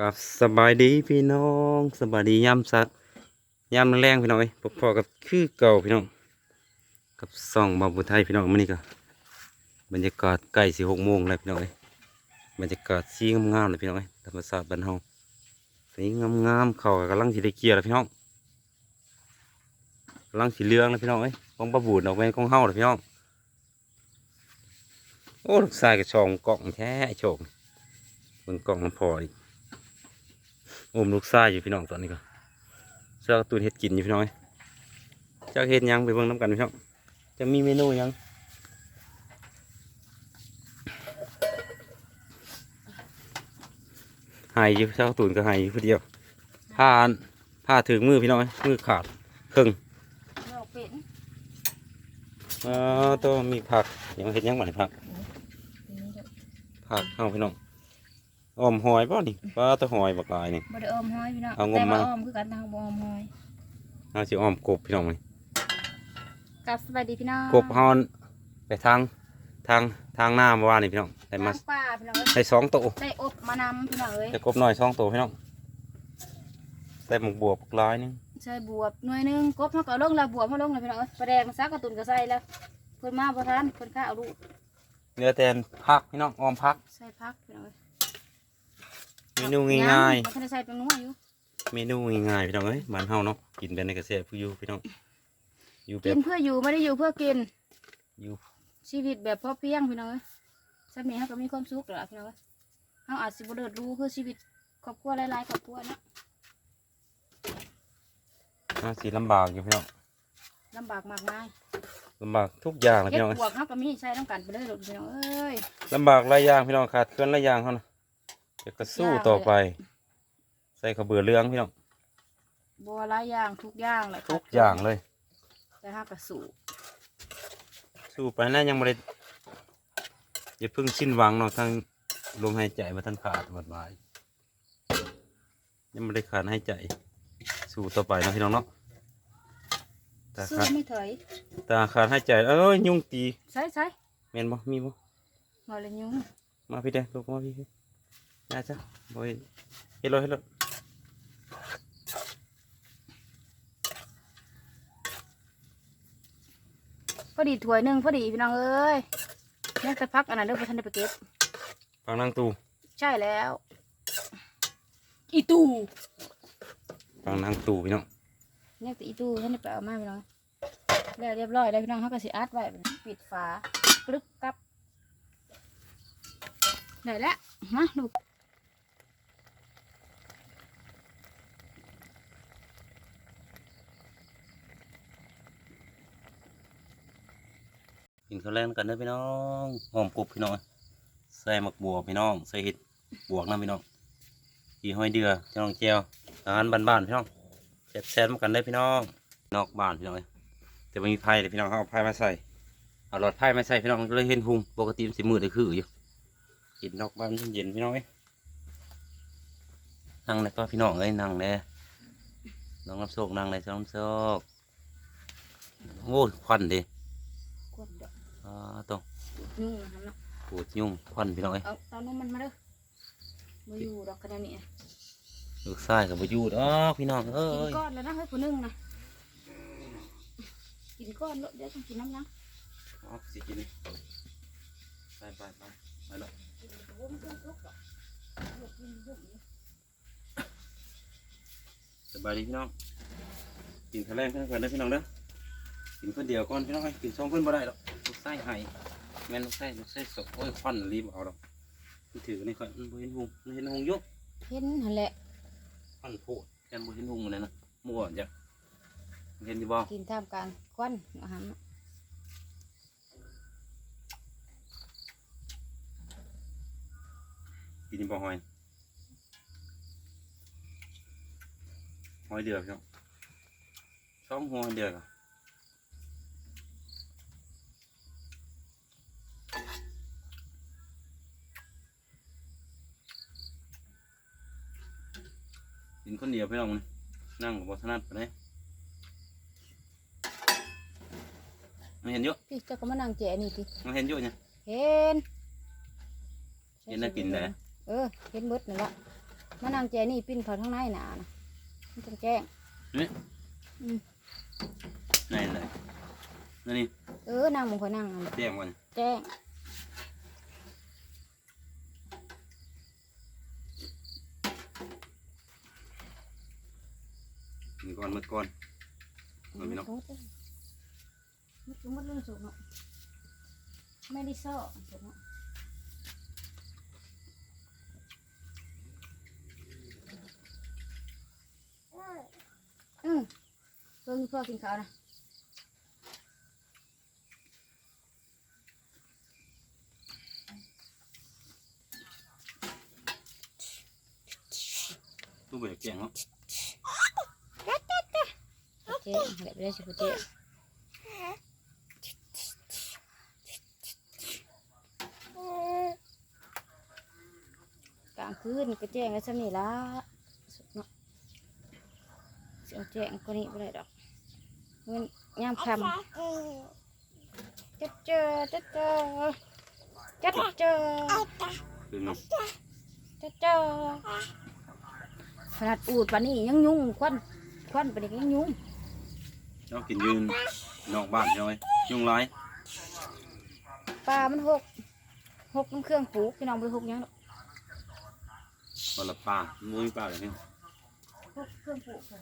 กับสบายดีพี่น้องสบายดียามสักยามแรงพี่น้องเอ้ยพบพอกับคือเก่าพี่น้อง กับส่องบาบุไทยพี่น้องมื้อนี้ก็บรรยากาศใกล้สิหกโมงแล้วพี่น้องเอ้บรรยากาศสีงามๆเลยพี่น้องเอ้ยธรรมชาติบ้านเฮาสีงามๆเขากำลังสิได้เกี่ยวแล้วพี่น้องกำลังสิเหลืองแล้วพี่น้องเอ้องปลาบูดออกไปของเฮาแล้วพี่น้องโอ้ลูกชายก็ชองกล่องแท้โชคเบิ่งกล่องน้ำพออีก อมลูกซ่ายอยู่พี่น้องตอนนี้ก็เสื้อการ์ตูนเห็ดกินอยู่พี่น้องเอ้ยเจ้าเห็ดหยังไปเบิ่งน้ำกันพี่น้องจะมีเมนูหยังหายอยู่เจ้าการ์ตูนก็หายอยู่ผู้เดียวผ้าผ้าถึงมือพี่น้องเอ้ยมือขาดครึ่งดอกเป็นเอ่อตัวมีผักยังเห็ดหยังบ่ได้ผักนี่เด้อผักเข้าพี่น้อง อ้อมหอยป่ะนี่ปลาตะหอยบักลายนี่ บ่ได้ออมห้อยพี่น้องเอางมแต่มาว่าออมคือกันทางบ่ออมห้อยเอาสิอ้อมกบพี่น้องนี่กับสวัสดีพี่น้องกบเฮาไปทางทางทางหน้าเมื่อวานนี่พี่น้องได้มาทางป่าพี่น้องเอ้ยได้สองโตวได้อบมานำพี่น้องเอ้ยได้กบหน่อยสองโตวพี่น้องได้หมกบวบหลายหนึงใส่บวบหน่วยหนึงกบเฮาก็เอาลงแล้วบวบเฮาลงแล้วพี่น้องเอ้ยปลาแดงซักกระตุนก็ใส่แล้วเพิ่นมาบ่ทันเพิ่นข้าเอาลูกเหลือแต่พักพี่น้องอ้อมพักใส่พักพี่น้องเอ้ย เมนูง่ายๆบ่ทันได้ใส่เป็นนัวอยู่ๆเมนูง่ายๆพี่น้องเอ้ยบ้านเฮาเนาะกินเป็นในกระแสผู้อยู่พี่น้องอยู่แบกิบนเพื่ออยู่ไม่ได้อยู่เพื่อกิน อยู่ชีวิตแบบพอเพียงพี่น้องเอ้ยสามีเฮาก็มีความสุขแล้วล่ะพี่น้องเอ้ยเฮาอาจสิบ่เลิศรู้คือชีวิตครอบครัวหลายๆครอบครัวเนาะน่าสิลำบากอยู่พี่น้องลำบากมากมายลำบากทุกอย่างเลยเฮ็ดพี่น้องบวกเฮาก็มีใช้ต้องกันไปเลยลูกพี่น้องเอ้ยลำบากหลายอย่างพี่น้องขาดเคลื่อนหลายอย่างเขานะ เดี๋ยวก็สู้ต่อไป ใส่ข้าวเบื่อเรืองพี่น้องบัวหลายอย่างทุกอย่างแหละทุกอย่างเลย แต่เฮาก็สู้สู้ไปนะยังไม่ได้อย่าเพิ่งสิ้นหวังเนาะทั้งลมหายใจมาท่านขาดหมดหมายยังไม่ได้ขาดหายใจ สู้ต่อไปเนาะพี่น้องเนาะตาสู้ขาดไม่ถอยตาขาดหายใจเอ้ยยุงตีใช่ใช่เมนบ่มีบ่มาเลยยุงมาพี่เด้อลูกมาพี่พี่ น่าจ้ะบ่เห็นเฮ็ดเลยเฮ็ดเลยพอดีถ้วยหนึงพอดีพี่น้องเอ้ยยังจะพักอันนั้นเด้อบ่ทันได้ไปเก็บฟังนางตูใช่แล้ว อีตู้ฟังนางตูพี่น้องยังแต่อีตู้ทันได้ไปเอามาพี่น้องแล้วเรียบร้อยแล้วพี่น้องเฮาก็สิอัดไว้ปิดฝากรึบกับได้แล้วมาลู กินข้าวแรงกันเด้อพี่น้องหอมกรุบพี่น้องใส่หมักบัวพี่น้องใส่เห็ดบวกนะพี่น้องกีห้อยเดือพี่น้องแก้วอาหารบ้านๆพี่น้องแซ่บแซ่บๆกันได้อพี่น้อง นอกบ้านพี่น้องแต่ไม่มีไผ่เลยพี่น้องเขาเอาไผ่มาใส่เอาหลอดไผ่มาใส่พี่น้องเลยเห็นหุงปกติมันสิมืดเลยคืออยู่กินนอกบ้านเย็นพี่น้องนั่งเลยก็พี่น้องเอ้ยนั่งเลยน้องน้ำโชคนั่งเลยน้องน้ำโชคโอ้ควันดิ อกอ่าตรงยุ่งนะครับเนาะปวดยุ่งควันพี่น้องเอ้ยเอาตอนนู้นมันมาเด้อมาอยู่ดอกกระเดยวนี่ลูกชายกับบอยู่ดอกพี่น้องเอ้กินยก้อนแล้วนะให้ผู้หนึงนะกินก้อนแล้วเดี๋ยวต้องกินน้ำยังเอาสิกินนี่ไปไปไปไปแล้วสบายดีพี่น้องกินข้าวแรงเพื่อนกันเด้อพี่น้องเด้อ กินคนเดียวก่อนพี่น้องเอ้ยกินสองคนบ่ได้หรอกลูกไส้ไห้แม่นลูกไส้ลูกไส้สดโอ้ยควันรีบเอาดอกมันถือนี่ค่อยมันบ่เห็นหุงมันเห็นหุงอยุกเห็นนั่นแหละควันโพดแกนบ่เห็นหุงเลยนะมั่วจ้ะเห็นดีบ่กินท่ามกลางควันอาหารน่ะกินดีบ่หอยหอยเดือดพี่น้องสองหัวเดือดอะ กินคนเดียวพี่น้องมันนั่งกับบถนัดไปเลยมันเห็นเยอะพี่เจ้าก็มานั่งแจนี่พี่มันเห็นเยอะเนี่ยเห็นเห็นน่ากินเลยเออเห็นหมดนั่นละมานั่งแจนี่ปิ้นเขาทั้งในหนานะมันจังแจ้งนี่อืมไหนเลยนั่นนี่เออนั่งมึงคอยนั่งนั่นแหละแจ้งก่อนแจ้ง นี่ก่อนมืดก่อนมันไม่เนาะมันก็มันเรื่องสูงเนาะไม่ได้ซ่อสูงเนาะอืมเพิ่งพ่อกินข้าวนะตู้เบิกแจ้งเนาะเจ๊เดี๋ยวไปได้สิคุณเจ๊กลางคืนก็แจ้งแล้วสำนี่ละสุดเนาะ เสียงแจ้งก็นี่ไม่ได้ดอกมันยามคำจะเจอจะเจอจะเจอคือเนาะจะ เจอขนาดอูดปานนี้ยังยุ่งควันควันปานนี้ยังยุ่งเรากินยืนนอกบ้านใช่ไหมยุงร้ายปลามันหกหกน้ำเครื่องปลูกพี่น้องไปหกหยังดอกคนละปลามุ้ยปลาแบบนี้หกเครื่องปลูกค่ะ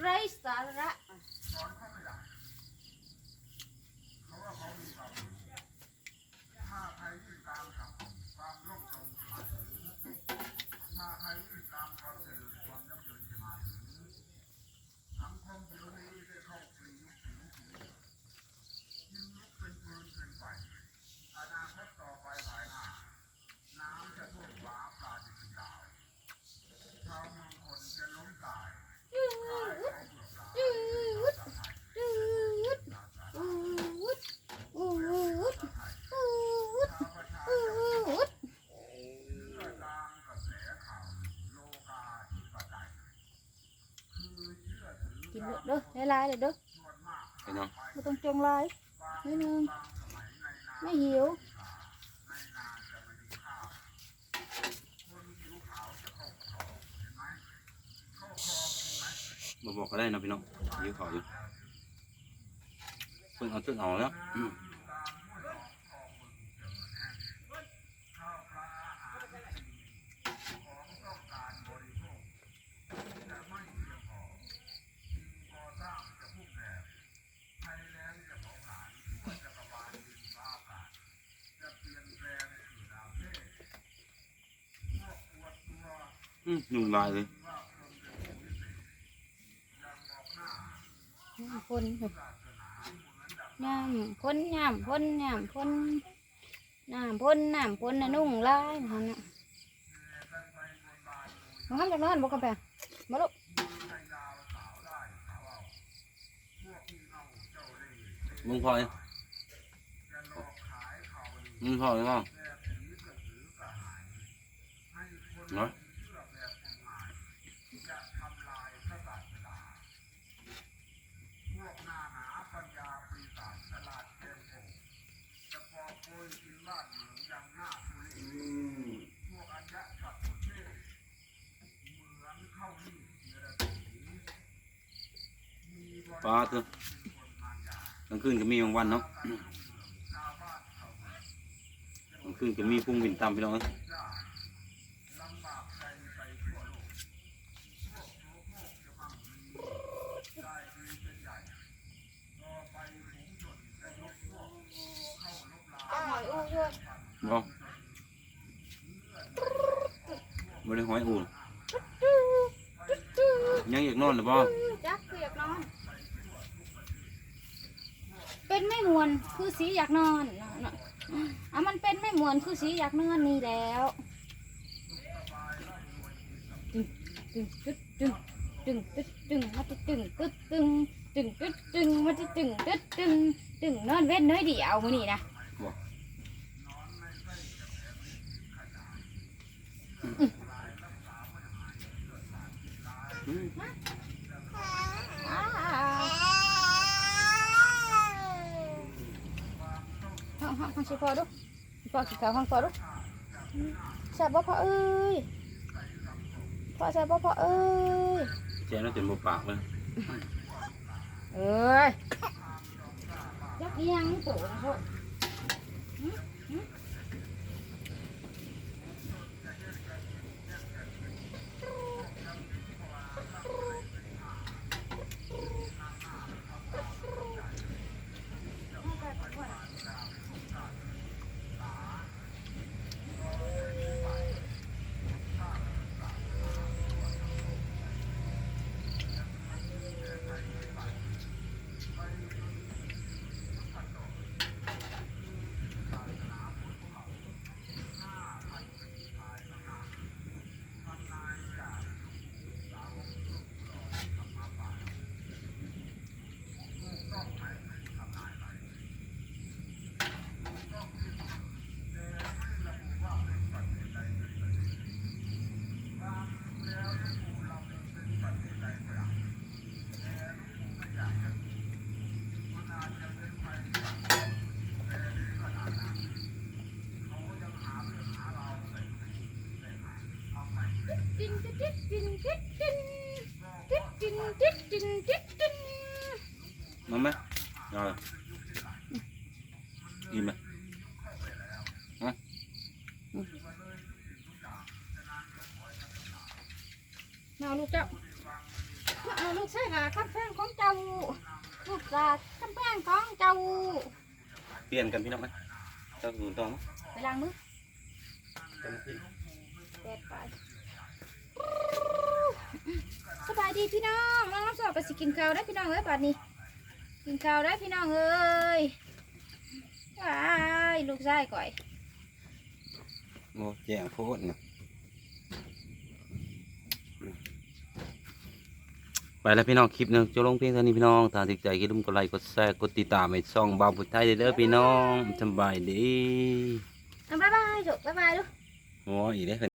ไรสาระ กินเด้อเด้อหลายๆเลยเด้อไปเนาะไม่ต้องจงหลายนิดนึงไม่หิวมาบอกก็ได้นะพี่น้องยื้อเขาอยู่เพิ่งเอาตึ้งเอาแล้ว ยุงลายเลยน้ำพ่นน้ำพ่นน้ำพ่นน้ำพ่นน้ำพ่นน้ำพ่นน่ะนุ่งลายมันน่ะมาทำจากนั้นบอกกันไปมาลูกมึงพอยมึงพอยังบ้งเนาะ ปลาเถอะกลางคืนก็มีบางวันเนาะกลางคืนก็มีพุ่งวินตามพี่น้องเอ้ยเอาหอยอู้ด้วยบ่บ่ได้หอยอุ่นยังอยากนอนหรือบ่ จักเปียกนอน เป็นไม่มวนคือสีอยากนอนอะมันเป็นไม่มวนคือสีอยากนอนนี่แล้วตึงตึงตึงตึงตึงตึงมาตึงตึงตึงตึงตึงตึงตึงมาตึงตึงตึงตึงตึงนอนเว้นน้อยเดียวมือนี้นะอืมาวห้ องห้องห้องชิพอดูพอกินข้าวห้องพอดูแซ่บบ่พ่อเอ้ยพ่อแซ่บบ่พ่อเอ้ยแช่แล้วจนบ่ปากเลยเอ้ยยักเอียงโตนะพ่อ Mama. Rồi. Im à. Hả? Nào lúc chậu. Nào lúc sẽ là khăn phang con cháu Lúc là con phang con chậu. Tiền cầm đi đâu đấy. Tao dùng to lắm. Phải làm nữa. Cầm đi. Đẹp quá. ส่หาคำแพงของเจ้าลูกสาคำแพงของเจ้าเปลี่ยนกันพี่น้องไหมเจ้าสูนต้องมั้ยไปล้างมือจะมาขึ้นแดดไปสบายดีพี่น้องน้องน้ำสอบไปสิกินข้าวได้พี่น้องเอ้ยป่านนี้ กินข้าวได้พี่น้องเอ้ยว้ายลูกชายก่อยโอ้แจ้งโพดนะไปแล้วพี่น้องคลิปหนึงจะลงเพียงเท่านี้พี่น้องถ้าติดใจก็ลืมกดไลค์กดแชร์กดติดตามให้ช่องบาวพุทธไทยเด้อพี่น้องสำบายดีอะบ๊ายบายลูกบ๊ายบายลูก โอ้ยอีเด้อ